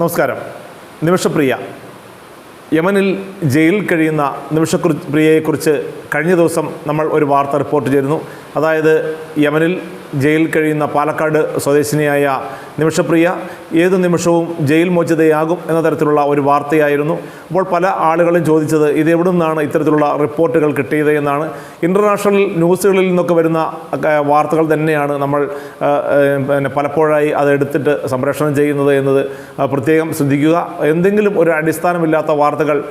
നമസ്കാരം. നിമിഷപ്രിയ. യമനിൽ ജയിലിൽ കഴിയുന്ന നിമിഷക്കുറി പ്രിയയെക്കുറിച്ച് കഴിഞ്ഞ ദിവസം നമ്മൾ ഒരു വാർത്ത റിപ്പോർട്ട് ചെയ്തിരുന്നു. അതായത് യമനിൽ ജയിലിൽ കഴിയുന്ന പാലക്കാട് സ്വദേശിനിയായ നിമിഷപ്രിയ ഏതു നിമിഷവും ജയിൽ മോചിതയാകും എന്ന തരത്തിലുള്ള ഒരു വാർത്തയായിരുന്നു. അപ്പോൾ പല ആളുകളും ചോദിച്ചത് ഇത് എവിടെ നിന്നാണ് ഇത്തരത്തിലുള്ള റിപ്പോർട്ടുകൾ കിട്ടിയത് എന്നാണ്. ഇന്റർനാഷണൽ ന്യൂസുകളിൽ നിന്നൊക്കെ വരുന്ന വാർത്തകൾ തന്നെയാണ് നമ്മൾ പിന്നെ പലപ്പോഴായി അത് എടുത്തിട്ട് സംപ്രേഷണം ചെയ്യുന്നത് എന്നത് പ്രത്യേകം ശ്രദ്ധിക്കുക. എന്തെങ്കിലും ഒരു അടിസ്ഥാനമില്ലാത്ത വാർത്തകൾ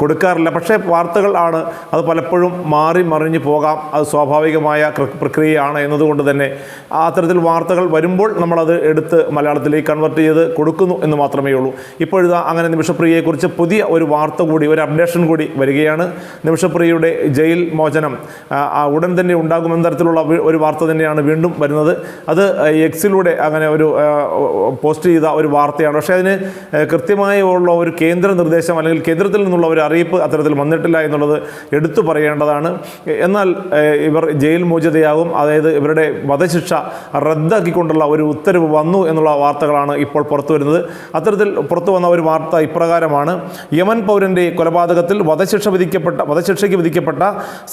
കൊടുക്കാറില്ല. പക്ഷേ വാർത്തകൾ ആണ്. അത് പലപ്പോഴും മാറി മറിഞ്ഞു പോകാം. അത് സ്വാഭാവികമായ പ്രക്രിയയാണ് എന്നതുകൊണ്ട് തന്നെ അത്തരത്തിൽ വാർത്തകൾ വരുമ്പോൾ നമ്മളത് എടുത്ത് മലയാളത്തിലേക്ക് കൺവെർട്ട് ചെയ്ത് കൊടുക്കുന്നു എന്ന് മാത്രമേ ഉള്ളൂ. ഇപ്പോഴിതാ അങ്ങനെ നിമിഷപ്രിയയെക്കുറിച്ച് പുതിയ ഒരു വാർത്ത കൂടി ഒരു അപ്ഡേഷൻ കൂടി വരികയാണ്. നിമിഷപ്രിയയുടെ ജയിൽ മോചനം ഉടൻ തന്നെ ഉണ്ടാകുമെന്ന തരത്തിലുള്ള ഒരു വാർത്ത തന്നെയാണ് വീണ്ടും വരുന്നത്. അത് എക്സിലൂടെ അങ്ങനെ ഒരു പോസ്റ്റ് ചെയ്ത ഒരു വാർത്തയാണ്. പക്ഷേ അതിന് കൃത്യമായ ഉള്ള ഒരു കേന്ദ്ര നിർദ്ദേശം അല്ലെങ്കിൽ കേന്ദ്രത്തിൽ നിന്നുള്ള ഒരു അറിയിപ്പ് അത്തരത്തിൽ വന്നിട്ടില്ല എന്നുള്ളത് എടുത്തു പറയേണ്ടതാണ്. എന്നാൽ ഇവർ ജയിൽ മോചിതയാകും. അതായത് ഇവരുടെ വധശിക്ഷ റദ്ദാക്കിക്കൊണ്ടുള്ള ഒരു ഉത്തരവ് വന്നു എന്നുള്ള വാർത്തകളാണ് ഇപ്പോൾ പുറത്തു വരുന്നത്. അത്തരത്തിൽ പുറത്തു വന്ന ഒരു വാർത്ത ഇപ്രകാരമാണ്. യമൻ പൗരന്റെ കൊലപാതകത്തിൽ വധശിക്ഷ വിധിക്കപ്പെട്ട വധശിക്ഷയ്ക്ക് വിധിക്കപ്പെട്ട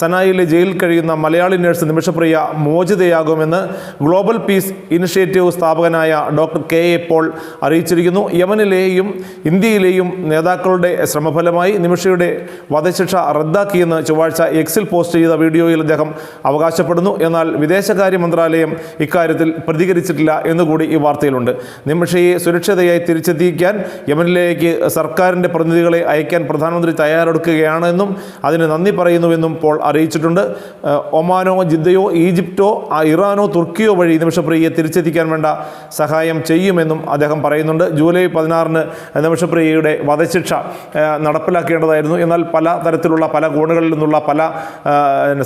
സനായിലെ ജയിലിൽ കഴിയുന്ന മലയാളി നേഴ്സ് നിമിഷപ്രിയ മോചിതയാകുമെന്ന് ഗ്ലോബൽ പീസ് ഇനിഷ്യേറ്റീവ് സ്ഥാപകനായ ഡോക്ടർ കെ എ പോൾ അറിയിച്ചിരിക്കുന്നു. യമനിലെയും ഇന്ത്യയിലെയും നേതാക്കളുടെ ശ്രമഫലമായി നിമിഷയുടെ വധശിക്ഷ റദ്ദാക്കിയെന്ന് ചൊവ്വാഴ്ച എക്സിൽ പോസ്റ്റ് ചെയ്ത വീഡിയോയിൽ അദ്ദേഹം അവകാശപ്പെടുന്നു. എന്നാൽ വിദേശകാര്യ മന്ത്രാലയം ഇക്കാര്യത്തിൽ പ്രതികരിച്ചിട്ടില്ല എന്നുകൂടി ഈ വാർത്തയിലുണ്ട്. നിമിഷയെ സുരക്ഷിതയായി തിരിച്ചെത്തിക്കാൻ യമനിലേക്ക് സർക്കാരിന്റെ പ്രതിനിധികളെ അയക്കാൻ പ്രധാനമന്ത്രി തയ്യാറെടുക്കുകയാണെന്നും അതിന് നന്ദി പറയുന്നുവെന്നും പോൾ അറിയിച്ചിട്ടുണ്ട്. ഒമാനോ ജിദ്ദയോ ഈജിപ്റ്റോ ഇറാനോ തുർക്കിയോ വഴി നിമിഷപ്രിയയെ തിരിച്ചെത്തിക്കാൻ വേണ്ട സഹായം ചെയ്യുമെന്നും അദ്ദേഹം പറയുന്നുണ്ട്. ജൂലൈ പതിനാറിന് നിമിഷപ്രിയയുടെ വധശിക്ഷ നടപ്പിലാക്കേണ്ടതായിരുന്നു. എന്നാൽ പല തരത്തിലുള്ള പല കോണുകളിൽ നിന്നുള്ള പല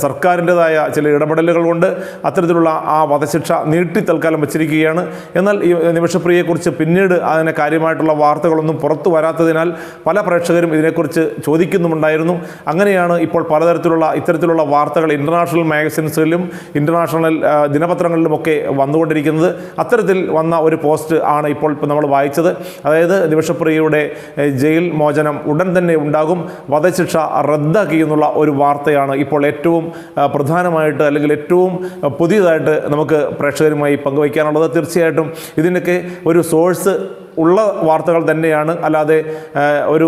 സർക്കാരിന്റെതായ ചില ഇടപെടലുകൾ കൊണ്ട് അത്തരത്തിലുള്ള ആ വധശിക്ഷ നീട്ടി തൽക്കാലം വച്ചിരിക്കുകയാണ്. എന്നാൽ ഈ നിമിഷപ്രിയയെക്കുറിച്ച് പിന്നീട് അതിനെ കാര്യമായിട്ടുള്ള വാർത്തകളൊന്നും പുറത്തു വരാത്തതിനാൽ പല പ്രേക്ഷകരും ഇതിനെക്കുറിച്ച് ചോദിക്കുന്നുമുണ്ടായിരുന്നു. അങ്ങനെയാണ് ഇപ്പോൾ പലതരത്തിലുള്ള ഇത്തരത്തിലുള്ള വാർത്തകൾ ഇന്റർനാഷണൽ മാഗസിൻസിലും ഇന്റർനാഷണൽ ദിനപത്രങ്ങളിലും ദിനപത്രങ്ങളിലുമൊക്കെ വന്നുകൊണ്ടിരിക്കുന്നത്. അത്തരത്തിൽ വന്ന ഒരു പോസ്റ്റ് ആണ് ഇപ്പോൾ നമ്മൾ വായിച്ചത്. അതായത് നിമിഷപ്രിയയുടെ ജയിൽ മോചനം ഉടൻ തന്നെ ഉണ്ടാകും. വധശിക്ഷ റദ്ദാക്കി എന്നുള്ള ഒരു വാർത്തയാണ് ഇപ്പോൾ ഏറ്റവും പ്രധാനമായിട്ട് അല്ലെങ്കിൽ ഏറ്റവും പുതിയതായിട്ട് നമുക്ക് പ്രേക്ഷകരുമായി പങ്കുവയ്ക്കാനുള്ളത്. തീർച്ചയായിട്ടും ഇതിനൊക്കെ ഒരു സോഴ്സ് ഉള്ള വാർത്തകൾ തന്നെയാണ്. അല്ലാതെ ഒരു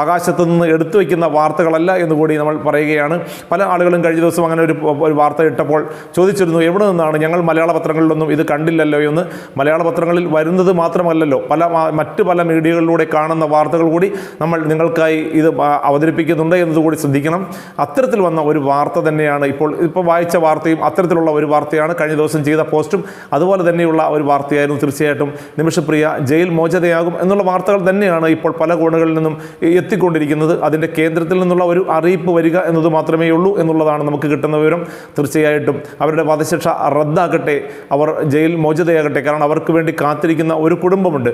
ആകാശത്തു നിന്ന് എടുത്തു വയ്ക്കുന്ന വാർത്തകളല്ല എന്ന് കൂടി നമ്മൾ പറയുകയാണ്. പല ആളുകളും കഴിഞ്ഞ ദിവസം അങ്ങനെ ഒരു ഒരു വാർത്ത ഇട്ടപ്പോൾ ചോദിച്ചിരുന്നു എവിടെ നിന്നാണ്? ഞങ്ങൾ മലയാള പത്രങ്ങളിലൊന്നും ഇത് കണ്ടില്ലല്ലോ എന്ന്. മലയാള പത്രങ്ങളിൽ വരുന്നത് മാത്രമല്ലല്ലോ. പല മറ്റു പല മീഡിയകളിലൂടെ കാണുന്ന വാർത്തകൾ കൂടി നമ്മൾ നിങ്ങൾക്കായി ഇത് അവതരിപ്പിക്കുന്നുണ്ട് എന്നതുകൂടി ശ്രദ്ധിക്കണം. അത്തരത്തിൽ വന്ന ഒരു വാർത്ത തന്നെയാണ് ഇപ്പോൾ ഇപ്പോൾ വായിച്ച വാർത്തയും അത്തരത്തിലുള്ള ഒരു വാർത്തയാണ് കഴിഞ്ഞ ദിവസം ചെയ്ത പോസ്റ്റും. അതുപോലെ തന്നെയുള്ള ഒരു വാർത്തയായിരുന്നു തീർച്ചയായിട്ടും. നിമിഷപ്രിയ ജയിൽ മോചിതയാകും എന്നുള്ള വാർത്തകൾ തന്നെയാണ് ഇപ്പോൾ പല കോണുകളിൽ നിന്നും എത്തിക്കൊണ്ടിരിക്കുന്നത്. അതിന്റെ കേന്ദ്രത്തിൽ നിന്നുള്ള ഒരു അറിയിപ്പ് വരിക എന്നത് മാത്രമേ ഉള്ളൂ എന്നുള്ളതാണ് നമുക്ക് കിട്ടുന്ന വിവരം. തീർച്ചയായിട്ടും അവരുടെ വധശിക്ഷ റദ്ദാക്കട്ടെ അവർ ജയിൽ മോചിതയാകട്ടെ. കാരണം അവർക്ക് വേണ്ടി കാത്തിരിക്കുന്ന ഒരു കുടുംബമുണ്ട്.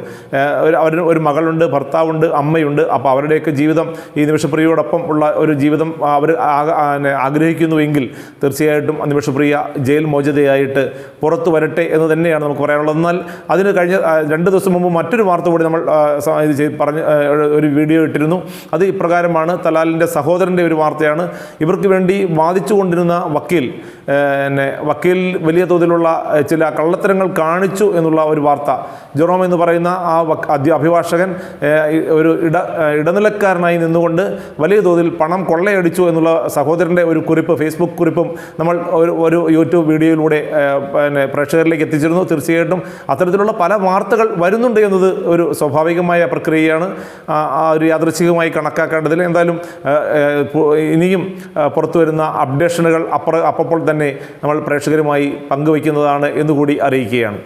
അവർ ഒരു മകളുണ്ട് ഭർത്താവുണ്ട് അമ്മയുണ്ട്. അപ്പോൾ അവരുടെയൊക്കെ ജീവിതം ഈ നിമിഷപ്രിയയോടൊപ്പം ഉള്ള ഒരു ജീവിതം അവർ ആഗ്രഹിക്കുന്നുവെങ്കിൽ തീർച്ചയായിട്ടും നിമിഷപ്രിയ ജയിൽ മോചിതയായിട്ട് പുറത്തു വരട്ടെ എന്ന് തന്നെയാണ് നമുക്ക് പറയാനുള്ളത്. എന്നാൽ അതിന് കഴിഞ്ഞ രണ്ട് ദിവസം മുമ്പ് മറ്റൊരു വാർത്ത കൂടി നമ്മൾ ഇത് ചെയ്ത് പറഞ്ഞ് ഒരു വീഡിയോ ഇട്ടിരുന്നു. അത് ഇപ്രകാരമാണ് തലാലിന്റെ സഹോദരന്റെ ഒരു വാർത്തയാണ്. ഇവർക്ക് വേണ്ടി വാദിച്ചു കൊണ്ടിരുന്ന വക്കീൽ എന്നെ വക്കീൽ വലിയ തോതിലുള്ള ചില കള്ളത്തരങ്ങൾ കാണിച്ചു എന്നുള്ള ഒരു വാർത്ത. ജെറോം എന്ന് പറയുന്ന ആ അഭിഭാഷകൻ ഒരു ഇട ഇടനിലക്കാരനായി നിന്നുകൊണ്ട് വലിയ തോതിൽ പണം കൊള്ളയടിച്ചു എന്നുള്ള സഹോദരന്റെ ഒരു കുറിപ്പ് ഫേസ്ബുക്ക് കുറിപ്പും നമ്മൾ ഒരു ഒരു യൂട്യൂബ് വീഡിയോയിലൂടെ പിന്നെ പ്രേക്ഷകരിലേക്ക് എത്തിച്ചിരുന്നു. തീർച്ചയായിട്ടും അത്തരത്തിലുള്ള പല വാർത്തകൾ വരുന്നുണ്ട് എന്നത് ഒരു സ്വാഭാവികമായ പ്രക്രിയയാണ്. ആ ഒരു യാദൃച്ഛികമായി കണക്കാക്കേണ്ടതിൽ എന്തായാലും ഇനിയും പുറത്തു വരുന്ന അപ്ഡേഷനുകൾ അപ്പുറ അപ്പോൾ തന്നെ നമ്മൾ പ്രേക്ഷകരുമായി പങ്കുവയ്ക്കുന്നതാണ് എന്നുകൂടി അറിയിക്കുകയാണ്.